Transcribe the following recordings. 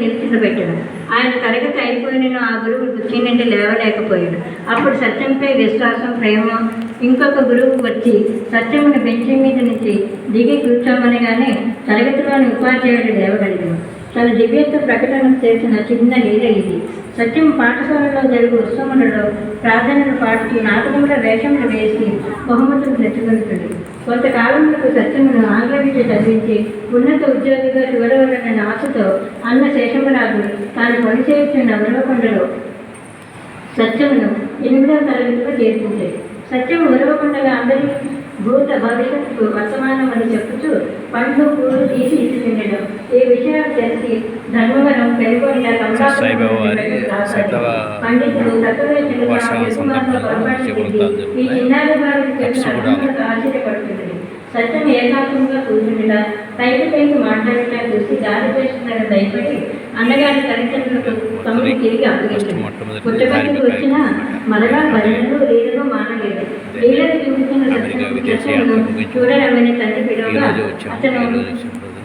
నిలిచిపెట్టాడు ఆయన తరగతి అయిపోయిన ఆ గురువు బుద్ధి నుండి లేవలేకపోయాడు. అప్పుడు సత్యంపై విశ్వాసం ప్రేమ ఇంకొక గురువు వచ్చి సత్యమును బెంచి మీద నుంచి దిగి కూర్చోమనగానే తరగతిలోని ఉపాధ్యాయుడు లేవగలిగాడు. తన దివ్యత్వ ప్రకటన చేసిన చిన్న లీల ఇది. సత్యం పాఠశాలలో జరుగు ఉత్సవములలో ప్రార్థనలు పాడుతూ నాటకంలో వేషములు వేసి బహుమతులు తెచ్చుకుంటుంది కొంతకాలంలో సత్యమును ఆంగ్ల విద్య చదివించి ఉన్నత ఉద్యోగిగా చివరవలన ఆశతో అన్న శేషమరాజు తాను పనిచేస్తున్న ఉరవకొండలో సత్యమును ఎనిమిదవ తరగతిలో చేర్పించాయి సత్యం ఉరవకొండగా అందరి భూత భవిష్యత్తు వర్తమానం అని చెప్పుతూ పండ్లు పూలు తీసి ఇస్తుండడం ఈ విషయాలు తెలిసి ధర్మవరం పెనుగొండ సాయిబాబా వారి శతవ వర్షాల సందర్భంగా అర్థంలో ఆశ్చర్యపడుతున్నది సత్యం ఏకాంతంగా కూర్చుండగా పైకి పైకి మాట్లాడటం చూసి దారి చేస్తున్న భయపడి అన్నగారి తల్లిదండ్రులకు తమను తిరిగి అప్పగించింది మొట్టమొదటి పుట్టపతికి వచ్చిన మరలా భజనలు లీలలో మానలేదు లీలను అమెరికా సత్యం చూడరమని తండ్రి పిలువగా అతను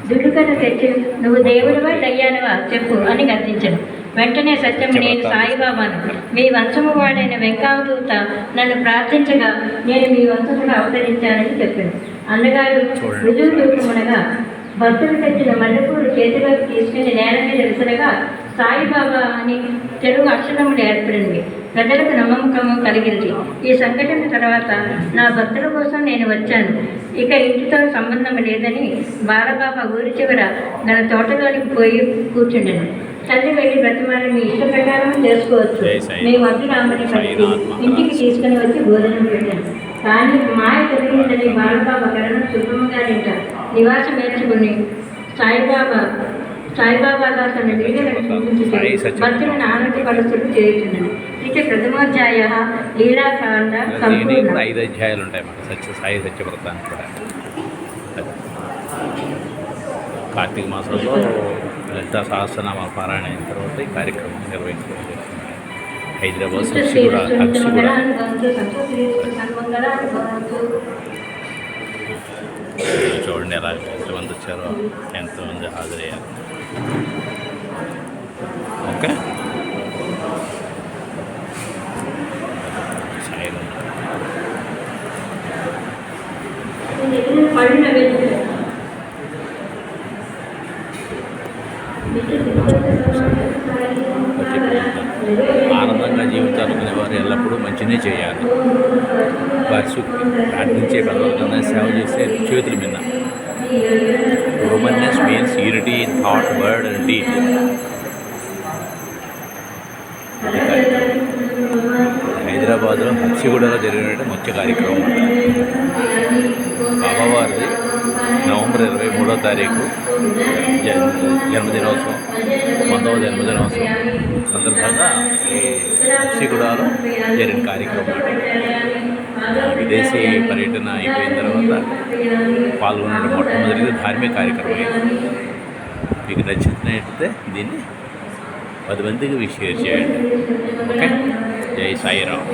దుడ్డుకథ తెచ్చి నువ్వు దేవుడివా దయ్యానివా చెప్పు అని గర్జించను వెంటనే సత్యం నేను సాయిబాబాను. మీ వంశము వాడైన వెంకావదూత నన్ను ప్రార్థించగా నేను మీ వంశములో అవతరించానని చెప్పాను అన్నగారు రుజువు చూపమనగా భక్తులు తెచ్చిన మల్లెపూలు చేతిలోకి తీసుకుని నేల మీద విసరగా సాయిబాబా అని తెలుగు అక్షరములు ఏర్పడింది ప్రజలకు నమ్మకము కలిగింది. ఈ సంఘటన తర్వాత నా భక్తుల కోసం నేను వచ్చాను. ఇక ఇంటితో సంబంధం లేదని బాలబాబా ఊరి చివర గల తోటలోనికి పోయి కూర్చుండెను. తల్లి వెళ్ళి బ్రతిమాలని మీ ఇష్ట ప్రకారం చేసుకోవచ్చు. మేము వద్దు రామని ఇంటికి తీసుకుని వచ్చి భోజనం పెట్టాను. కానీ మాయ తెలియదని బాలబాబా కరణం గారింట నివాసం ఏర్చుకుని సాయిబాబా సాయిబాబా తన లీలను సాయి సత్యం. భక్తులను ఆనందపరుస్తులు చేయుచున్నాను ఇక ప్రథమోధ్యాయ లీలాకాండ సంపూర్ణ ఐదు అధ్యాయాలు ఉంటాయి మన సత్య సాయి సత్యవ్రతానికి కూడా. కార్తీక మాసంలో లలిత సహస్రనామ పారాయణ అయిన తర్వాత ఈ కార్యక్రమం నిర్వహించడం. హైదరాబాద్ కూడా సాక్షి కూడా చూడండి ఎలా ఎంతమంది వచ్చారో ఎంతమంది హాజరయ్యారు ఓకే సాయిలో పడిన ఆనందంగా జీవితాలనుకునే వారు ఎల్లప్పుడూ మంచినే చేయాలి వారి ప్రార్థించే భగవంతుని సేవ చేసే చేతుల మీద. Humanness means unity in thought word and deed హైదరాబాద్లో మత్స్యగూడలో జరిగిన మత్స్య కార్యక్రమం. బాబావారిది డిసెంబర్ ఇరవై మూడో తారీఖు జన్మదినోత్సవం పంతొమ్మిది జన్మదినోత్సవం సందర్భంగా ఈ హత్సిగూడలో జరిగిన కార్యక్రమం. విదేశీ పర్యటన అయిపోయిన తర్వాత పాల్గొనడం మొట్టమొదటిది ధార్మిక కార్యక్రమం మీకు నచ్చినట్లయితే దీన్ని పది మందికి షేర్ చేయండి. ఓకే? జై సాయిరామ్.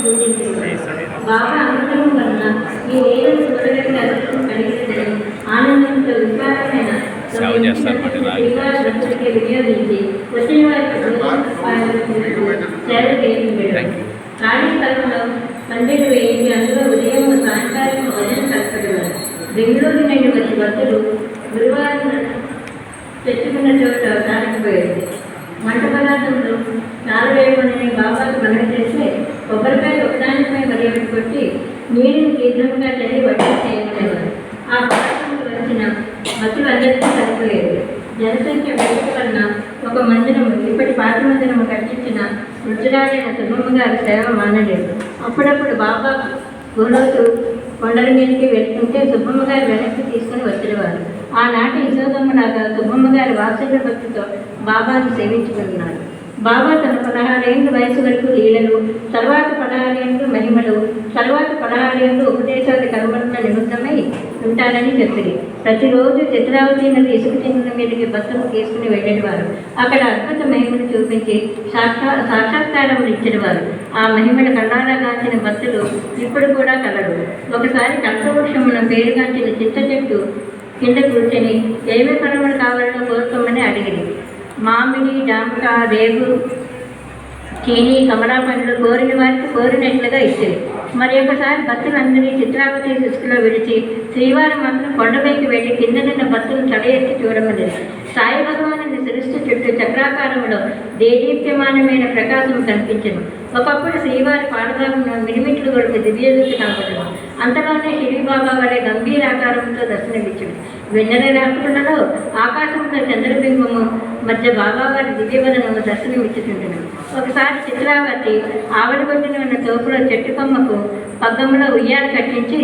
పూజించింది జై సాయిరామ్ బాబా అనుగ్రహం వలన ఈ వేదం చూడగలిగే అదృష్టం కలిగిందని ఆనందంతో విశాలమైన సేవ చేస్తారు మరి ఇలాగే. భక్తులకి వినియోగించి వచ్చిన వారికి సేవ చేయించాడు భక్తులు గురువారం తెచ్చుకున్న చోట తారకపోయేది వంట పదార్థంలో నాలుగేయమని బాబాకు మనం చేస్తే కొబ్బరికాయ ఒకదానిపై మరి ఒకటి కొట్టి నీటిని తీర్థంగా చల్లి వడ్డీ చేయలేవారు ఆ పదార్థంలో వచ్చిన భక్తులు అందరికీ సరిపోయేది. జనసంఖ్య పెరుగుట వలన ఒక మందిరము ఇప్పటి పాత మందిరము కట్టించిన వృద్ధురాలైన సుబ్బమ్మ గారి సేవ మానలేదు. అప్పుడప్పుడు బాబా గురువులు కొండల మీదకి వెళ్తుంటే సుబ్బమ్మ గారి వెనక్కి తీసుకుని వచ్చేవారు ఆనాటి యశోదమ్మ నాక సుబ్బమ్మ గారి వాత్సల్య భక్తితో బాబాను సేవించుకున్నారు బాబా తన పదహారేళ్ళు వయసు వరకు లీలలు తర్వాత పదహారేళ్ళు మహిమలు తర్వాత పదహారేళ్ళు ఉపదేశాలు కనబడుతున్న నిమిత్తమై ఉంటారని చెప్పింది ప్రతిరోజు చిత్రావతి నది ఇసుక చెందిన మీదకి బస్సులు తీసుకుని వెళ్ళేవారు. అక్కడ అద్భుత మహిమను చూపించి సాక్షా సాక్షాత్కారములు ఇచ్చేవారు ఆ మహిమను కళ్ళారా కాచిన బస్సులు ఇప్పుడు కూడా కలరు. ఒకసారి కల్పవృక్షమున పేరుగాంచిన చింత చెట్టు కింద కూర్చొని ఏమి పరములు కావాలో కోరుకోమని అడిగింది మామిడి జామక రేగు చీని కమలా పండ్లు కోరిన వారికి కోరినట్లుగా ఇచ్చేది మరి ఒకసారి భక్తులందరినీ చిత్రావతి శిస్సులో విడిచి శ్రీవారి మాత్రం కొండపైకి వెళ్ళి కింద నిన్న భక్తులు తల ఎత్తి చూడమని. సాయి భగవానుని చుట్టూ చక్రాకారంలో దేదీప్యమానమైన ప్రకాశం కనిపించను. ఒకప్పుడు శ్రీవారి పాడదామును మినిమిట్లు కొడుకు దివ్యజ్యోతి కనపడను. అంతలోనే బాబా వలె గంభీరాకారంతో దర్శనమిచ్చుడు వెన్నెల రాత్రులలో ఆకాశంలో చంద్రబింబము మధ్య బాబావారి దివ్యవదనము దర్శనమిచ్చుతుంటును ఒకసారి చిత్రావతి ఆవిడగొడ్డిన ఉన్న తోపులో చెట్టు కొమ్మకు పగ్గంలో ఉయ్యాలు కట్టించి